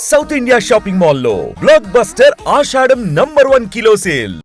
South India shopping మాల్లో blockbuster Ashadham number one kilo sale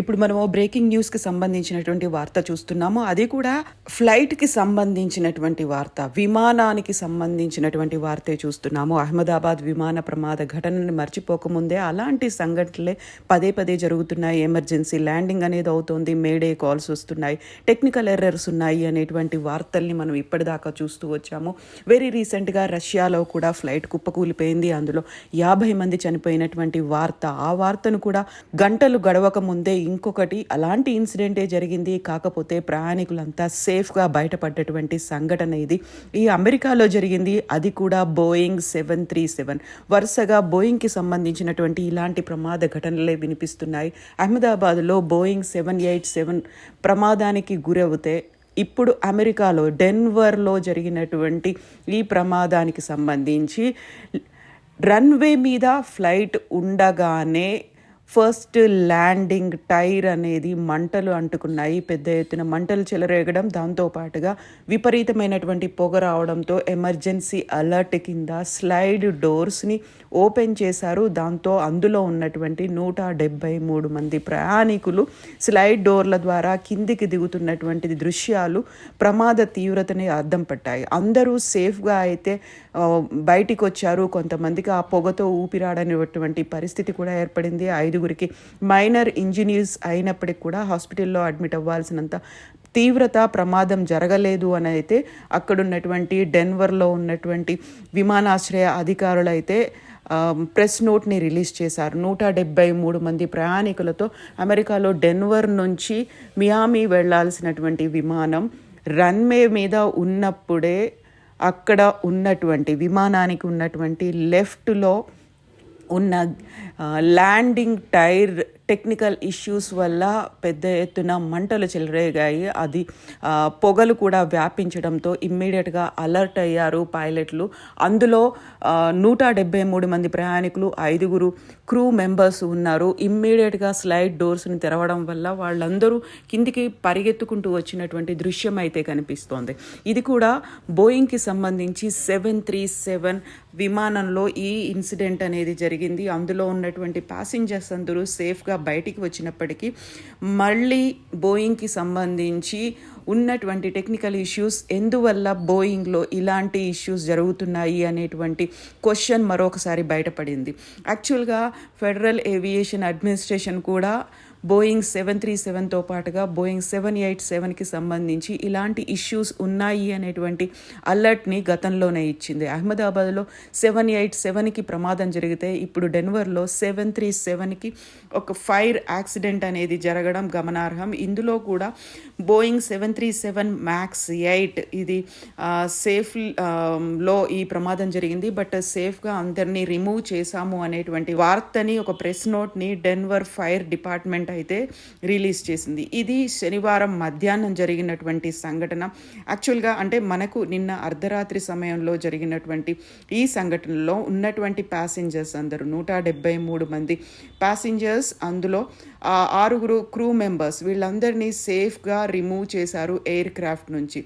ఇప్పుడు మనము బ్రేకింగ్ న్యూస్కి సంబంధించినటువంటి వార్త చూస్తున్నాము. అది కూడా ఫ్లైట్కి సంబంధించినటువంటి వార్త విమానానికి సంబంధించినటువంటి వార్తే చూస్తున్నాము. అహ్మదాబాద్ విమాన ప్రమాద ఘటనని మర్చిపోకముందే అలాంటి సంఘటనలే పదే పదే జరుగుతున్నాయి. ఎమర్జెన్సీ ల్యాండింగ్ అనేది అవుతోంది. మేడే కాల్స్ వస్తున్నాయి. టెక్నికల్ ఎర్రర్స్ ఉన్నాయి అనేటువంటి వార్తల్ని మనం ఇప్పటిదాకా చూస్తూ వచ్చాము. వెరీ రీసెంట్గా రష్యాలో కూడా ఫ్లైట్ కుప్పకూలిపోయింది. అందులో యాభై మంది చనిపోయినటువంటి వార్త. ఆ వార్తను కూడా గంటలు గడవక ముందే ఇంకొకటి అలాంటి ఇన్సిడెంటే జరిగింది. కాకపోతే ప్రయాణికులంతా సేఫ్గా బయటపడ్డటువంటి సంఘటన ఇది. ఈ అమెరికాలో జరిగింది. అది కూడా బోయింగ్ సెవెన్ త్రీ సెవెన్. వరుసగా బోయింగ్కి సంబంధించినటువంటి ఇలాంటి ప్రమాద ఘటనలే వినిపిస్తున్నాయి. అహ్మదాబాద్లో బోయింగ్ సెవెన్ ఎయిట్ సెవెన్ ప్రమాదానికి గురవుతే ఇప్పుడు అమెరికాలో డెన్వర్లో జరిగినటువంటి ఈ ప్రమాదానికి సంబంధించి రన్వే మీద ఫ్లైట్ ఉండగానే ఫస్ట్ ల్యాండింగ్ టైర్ అనేది మంటలు అంటుకున్నాయి. పెద్ద ఎత్తున మంటలు చెలరేగడం దాంతోపాటుగా విపరీతమైనటువంటి పొగ రావడంతో ఎమర్జెన్సీ అలర్ట్ కింద స్లైడ్ డోర్స్ని ఓపెన్ చేశారు. దాంతో అందులో ఉన్నటువంటి నూట డెబ్బై మూడు మంది ప్రయాణికులు స్లైడ్ డోర్ల ద్వారా కిందికి దిగుతున్నటువంటి దృశ్యాలు ప్రమాద తీవ్రతని అర్థం పట్టాయి. అందరూ సేఫ్గా అయితే బయటికి వచ్చారు కొంతమందికి ఆ పొగతో ఊపిరాడనిటువంటి పరిస్థితి కూడా ఏర్పడింది. ఐదు ఐదుగురికి మైనర్ ఇంజనీర్స్ అయినప్పటికి కూడా హాస్పిటల్లో అడ్మిట్ అవ్వాల్సినంత తీవ్రత ప్రమాదం జరగలేదు అని అయితే అక్కడున్నటువంటి డెన్వర్లో ఉన్నటువంటి విమానాశ్రయ అధికారులు అయితే ప్రెస్ నోట్ని రిలీజ్ చేశారు. నూట డెబ్బై మూడు మంది ప్రయాణికులతో అమెరికాలో డెన్వర్ నుంచి మియామి వెళ్ళాల్సినటువంటి విమానం రన్వే మీద ఉన్నప్పుడే అక్కడ ఉన్నటువంటి విమానానికి ఉన్నటువంటి లెఫ్ట్లో ఉన్న ల్యాండింగ్ టైర్ టెక్నికల్ ఇష్యూస్ వల్ల పెద్ద ఎత్తున మంటలు చెలరేగాయి. అది పొగలు కూడా వ్యాపించడంతో ఇమ్మీడియట్గా అలర్ట్ అయ్యారు పైలట్లు అందులో నూట డెబ్బై మూడు మంది ప్రయాణికులు ఐదుగురు క్రూ మెంబర్స్ ఉన్నారు. ఇమ్మీడియట్గా స్లైడ్ డోర్స్ని తెరవడం వల్ల వాళ్ళందరూ కిందికి పరిగెత్తుకుంటూ వచ్చినటువంటి దృశ్యం అయితే కనిపిస్తోంది. ఇది కూడా బోయింగ్కి సంబంధించి సెవెన్ త్రీ సెవెన్ విమానంలో ఈ ఇన్సిడెంట్ అనేది జరిగింది. అందులో ఉన్నటువంటి ప్యాసింజర్స్ అందరూ సేఫ్గా బయటికి వచ్చినప్పటికీ మళ్ళీ బోయింగ్కి సంబంధించి ఉన్నటువంటి టెక్నికల్ ఇష్యూస్ ఎందువల్ల బోయింగ్లో ఇలాంటి ఇష్యూస్ జరుగుతున్నాయి అనేటువంటి క్వశ్చన్ మరొకసారి బయటపడింది. యాక్చువల్గా ఫెడరల్ ఏవియేషన్ అడ్మినిస్ట్రేషన్ కూడా బోయింగ్ సెవెన్ త్రీ సెవెన్తో పాటుగా బోయింగ్ సెవెన్ ఎయిట్ సెవెన్కి సంబంధించి ఇలాంటి ఇష్యూస్ ఉన్నాయి అనేటువంటి అలర్ట్ని గతంలోనే ఇచ్చింది. అహ్మదాబాద్లో సెవెన్ ఎయిట్ సెవెన్కి ప్రమాదం జరిగితే ఇప్పుడు డెన్వర్లో సెవెన్ త్రీ సెవెన్కి ఒక ఫైర్ యాక్సిడెంట్ అనేది జరగడం గమనార్హం. ఇందులో కూడా Boeing seven three seven max eight ఇది సేఫ్లో ఈ ప్రమాదం జరిగింది. బట్ సేఫ్గా అందరినీ రిమూవ్ చేశాము అనేటువంటి వార్తని ఒక ప్రెస్ నోట్ని డెన్వర్ ఫైర్ డిపార్ట్మెంట్ అయితే రిలీజ్ చేసింది. ఇది శనివారం మధ్యాహ్నం జరిగినటువంటి సంఘటన. యాక్చువల్గా అంటే మనకు నిన్న అర్ధరాత్రి సమయంలో జరిగినటువంటి ఈ సంఘటనలో ఉన్నటువంటి ప్యాసింజర్స్ అందరూ నూట డెబ్బై మూడు మంది ప్యాసింజర్స్ అందులో ఆరుగురు క్రూ మెంబర్స్ వీళ్ళందరినీ సేఫ్గా రిమూవ్ చేశారు ఎయిర్ క్రాఫ్ట్ నుంచి.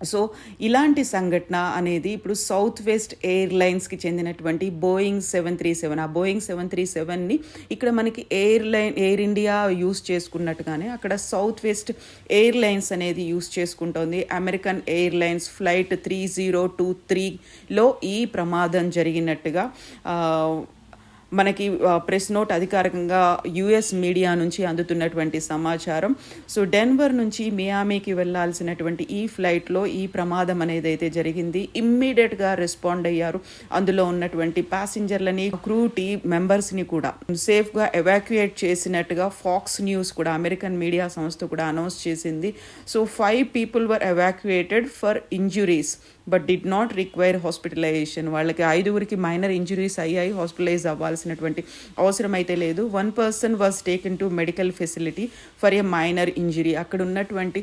సో ఇలాంటి సంఘటన అనేది ఇప్పుడు సౌత్ వెస్ట్ ఎయిర్లైన్స్కి చెందినటువంటి బోయింగ్ సెవెన్ త్రీ సెవెన్. ఆ బోయింగ్ సెవెన్ త్రీ సెవెన్ని ఇక్కడ మనకి ఎయిర్లైన్ ఎయిర్ ఇండియా యూస్ చేసుకున్నట్టుగానే అక్కడ సౌత్ వెస్ట్ ఎయిర్లైన్స్ అనేది యూస్ చేసుకుంటోంది. American airlines flight three zero two త్రీలో ఈ ప్రమాదం జరిగినట్టుగా మనకి ప్రెస్ నోట్ అధికారికంగా యుఎస్ మీడియా నుంచి అందుతున్నటువంటి సమాచారం. సో డెన్వర్ నుంచి మియామీకి వెళ్ళాల్సినటువంటి ఈ ఫ్లైట్లో ఈ ప్రమాదం అనేది అయితే జరిగింది. ఇమ్మీడియట్గా రెస్పాండ్ అయ్యారు. అందులో ఉన్నటువంటి ప్యాసింజర్లని క్రూ టీ మెంబర్స్ని కూడా సేఫ్గా ఎవాక్యుయేట్ చేసినట్టుగా ఫాక్స్ న్యూస్ కూడా అమెరికన్ మీడియా సంస్థ కూడా అనౌన్స్ చేసింది. So five people were evacuated for injuries. But did not require hospitalisation. వాళ్ళకి ఐదుగురికి మైనర్ ఇంజురీస్ అయ్యాయి హాస్పిటలైజ్ అవ్వాల్సినటువంటి అవసరం అయితే లేదు. One person was taken to medical facility for a minor injury. అక్కడ ఉన్నటువంటి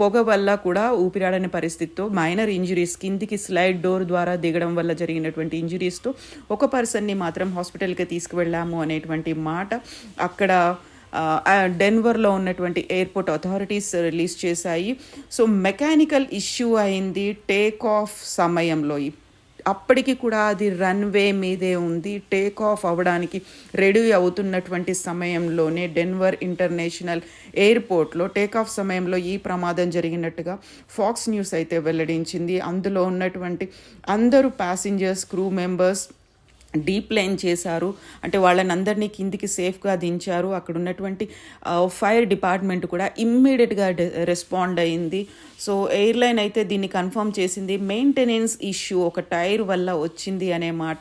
పొగ వల్ల కూడా ఊపిరాడని పరిస్థితితో మైనర్ ఇంజురీస్ కిందికి స్లైడ్ డోర్ ద్వారా దిగడం వల్ల జరిగినటువంటి ఇంజురీస్తో ఒక పర్సన్ని మాత్రం హాస్పిటల్కి తీసుకువెళ్ళాము అనేటువంటి మాట అక్కడ డెన్వర్లో ఉన్నటువంటి ఎయిర్పోర్ట్ అథారిటీస్ రిలీజ్ చేశాయి. సో మెకానికల్ ఇష్యూ అయింది టేక్ ఆఫ్ సమయంలో. ఈ అప్పటికి కూడా అది రన్వే మీదే ఉంది. టేక్ ఆఫ్ అవ్వడానికి రెడీ అవుతున్నటువంటి సమయంలోనే డెన్వర్ ఇంటర్నేషనల్ ఎయిర్పోర్ట్లో టేక్ ఆఫ్ సమయంలో ఈ ప్రమాదం జరిగినట్టుగా ఫాక్స్ న్యూస్ అయితే వెల్లడించింది. అందులో ఉన్నటువంటి అందరూ ప్యాసింజర్స్ క్రూ మెంబర్స్ డీప్లైన్ చేశారు. అంటే వాళ్ళని అందరినీ కిందికి సేఫ్గా దించారు. అక్కడ ఉన్నటువంటి ఫైర్ డిపార్ట్మెంట్ కూడా ఇమ్మీడియట్గా రెస్పాండ్ అయింది. సో ఎయిర్లైన్ అయితే దీన్ని కన్ఫర్మ్ చేసింది. మెయింటెనెన్స్ ఇష్యూ ఒక టైర్ వల్ల వచ్చింది అనే మాట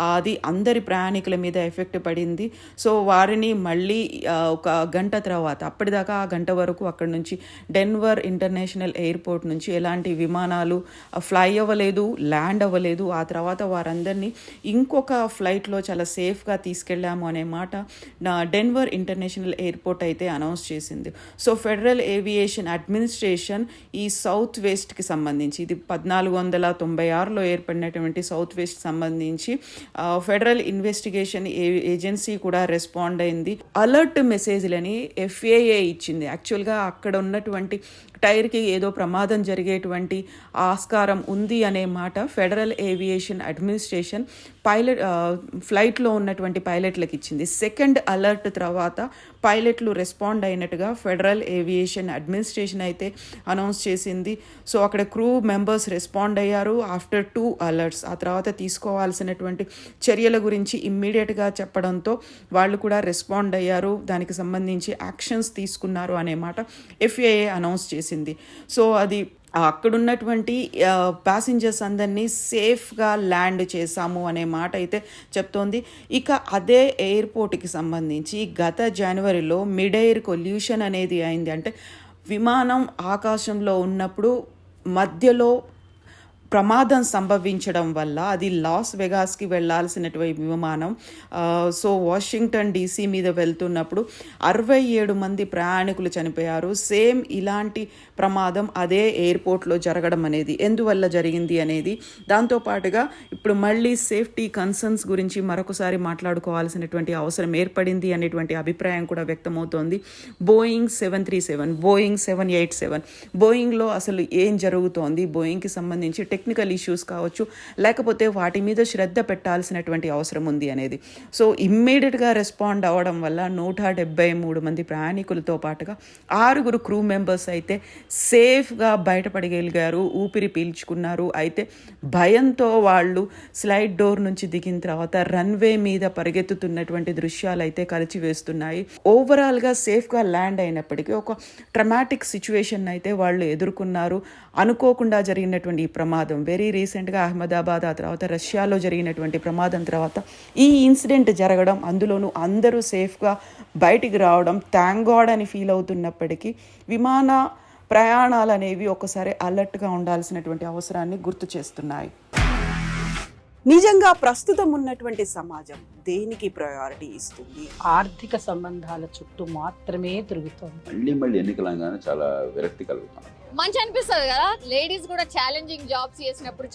అది అందరి ప్రయాణికుల మీద ఎఫెక్ట్ పడింది. సో వారిని మళ్ళీ ఒక గంట తర్వాత అప్పటిదాకా ఆ గంట వరకు అక్కడ నుంచి డెన్వర్ ఇంటర్నేషనల్ ఎయిర్పోర్ట్ నుంచి ఎలాంటి విమానాలు ఫ్లై అవ్వలేదు ల్యాండ్ అవ్వలేదు. ఆ తర్వాత వారందరినీ ఇంకొక ఒక ఫ్లైట్లో చాలా సేఫ్గా తీసుకెళ్ళాము అనే మాట నా డెన్వర్ ఇంటర్నేషనల్ ఎయిర్పోర్ట్ అయితే అనౌన్స్ చేసింది. సో ఫెడరల్ ఏవియేషన్ అడ్మినిస్ట్రేషన్ ఈ సౌత్ వెస్ట్కి సంబంధించి ఇది పద్నాలుగు వందల తొంభై ఆరులో ఏర్పడినటువంటి సౌత్ వెస్ట్ సంబంధించి ఫెడరల్ ఇన్వెస్టిగేషన్ ఏ- ఏజెన్సీ కూడా రెస్పాండ్ అయింది. అలర్ట్ మెసేజ్లని ఎఫ్ఏఏ ఇచ్చింది. యాక్చువల్గా అక్కడ ఉన్నటువంటి టైర్కి ఏదో ప్రమాదం జరిగేటువంటి ఆస్కారం ఉంది అనే మాట ఫెడరల్ ఏవియేషన్ అడ్మినిస్ట్రేషన్ పైలట్ ఫ్లైట్లో ఉన్నటువంటి పైలట్లకు ఇచ్చింది. సెకండ్ అలర్ట్ తర్వాత పైలట్లు రెస్పాండ్ అయినట్టుగా ఫెడరల్ ఏవియేషన్ అడ్మినిస్ట్రేషన్ అయితే అనౌన్స్ చేసింది. సో అక్కడ క్రూ మెంబర్స్ రెస్పాండ్ అయ్యారు ఆఫ్టర్ టూ అలర్ట్స్. ఆ తర్వాత తీసుకోవాల్సినటువంటి చర్యల గురించి ఇమ్మీడియట్గా చెప్పడంతో వాళ్ళు కూడా రెస్పాండ్ అయ్యారు. దానికి సంబంధించి యాక్షన్స్ తీసుకున్నారు అనే మాట ఎఫ్ఏఏ అనౌన్స్ చేసింది. సో అది అక్కడున్నటువంటి ప్యాసింజర్స్ అందరినీ సేఫ్గా ల్యాండ్ చేశాము అనే మాట అయితే చెప్తోంది. ఇక అదే ఎయిర్పోర్ట్కి సంబంధించి గత జనవరిలో మిడ్ ఎయిర్ కొల్యూషన్ అనేది అయింది. అంటే విమానం ఆకాశంలో ఉన్నప్పుడు మధ్యలో ప్రమాదం సంభవించడం వల్ల అది లాస్ వెగాస్కి వెళ్ళాల్సినటువంటి విమానం సో వాషింగ్టన్ డీసీ మీద వెళ్తున్నప్పుడు అరవై ఏడు మంది ప్రయాణికులు చనిపోయారు. సేమ్ ఇలాంటి ప్రమాదం అదే ఎయిర్పోర్ట్లో జరగడం అనేది ఎందువల్ల జరిగింది అనేది దాంతోపాటుగా ఇప్పుడు మళ్ళీ సేఫ్టీ కన్సర్న్స్ గురించి మరొకసారి మాట్లాడుకోవాల్సినటువంటి అవసరం ఏర్పడింది అనేటువంటి అభిప్రాయం కూడా వ్యక్తమవుతోంది. Boeing seven three seven Boeing seven eight seven బోయింగ్లో అసలు ఏం జరుగుతోంది బోయింగ్కి సంబంధించి టెక్నికల్ ఇష్యూస్ కావచ్చు లేకపోతే వాటి మీద శ్రద్ధ పెట్టాల్సినటువంటి అవసరం ఉంది అనేది. సో ఇమ్మీడియట్గా రెస్పాండ్ అవ్వడం వల్ల నూట డెబ్బై మూడు మంది ప్రయాణికులతో పాటుగా ఆరుగురు క్రూ మెంబర్స్ అయితే సేఫ్గా బయటపడగలిగారు ఊపిరి పీల్చుకున్నారు. అయితే భయంతో వాళ్ళు స్లైడ్ డోర్ నుంచి దిగిన తర్వాత రన్వే మీద పరిగెత్తుతున్నటువంటి దృశ్యాలు అయితే కలిచివేస్తున్నాయి ఓవరాల్గా సేఫ్గా ల్యాండ్ అయినప్పటికీ ఒక ట్రమాటిక్ సిచ్యువేషన్ అయితే వాళ్ళు ఎదుర్కొన్నారు. అనుకోకుండా జరిగినటువంటి ఈ ప్రమాదం. వెరీ రీసెంట్గా అహ్మదాబాద్ ఆ తర్వాత రష్యాలో జరిగినటువంటి ప్రమాదం తర్వాత ఈ ఇన్సిడెంట్ జరగడం అందులోనూ అందరూ సేఫ్గా బయటికి రావడం థ్యాంక్ గాడ్ అని ఫీల్ అవుతున్నప్పటికీ విమాన ప్రయాణాలు అనేవి ఒకసారి అలర్ట్గా ఉండాల్సినటువంటి అవసరాన్ని గుర్తు చేస్తున్నాయి. నిజంగా ప్రస్తుతం ఉన్నటువంటి సమాజం దేనికి ప్రయారిటీ ఇస్తుంది? ఆర్థిక సంబంధాల చుట్టూ మాత్రమే తిరుగుతోంది. మళ్ళీ మళ్ళీ ఎన్నికలంగానే చాలా విరక్తి కలుగుతాను మంచి అనిపిస్తుంది కదా? లేడీస్ కూడా ఛాలెంజింగ్ జాబ్స్ చేసినప్పుడు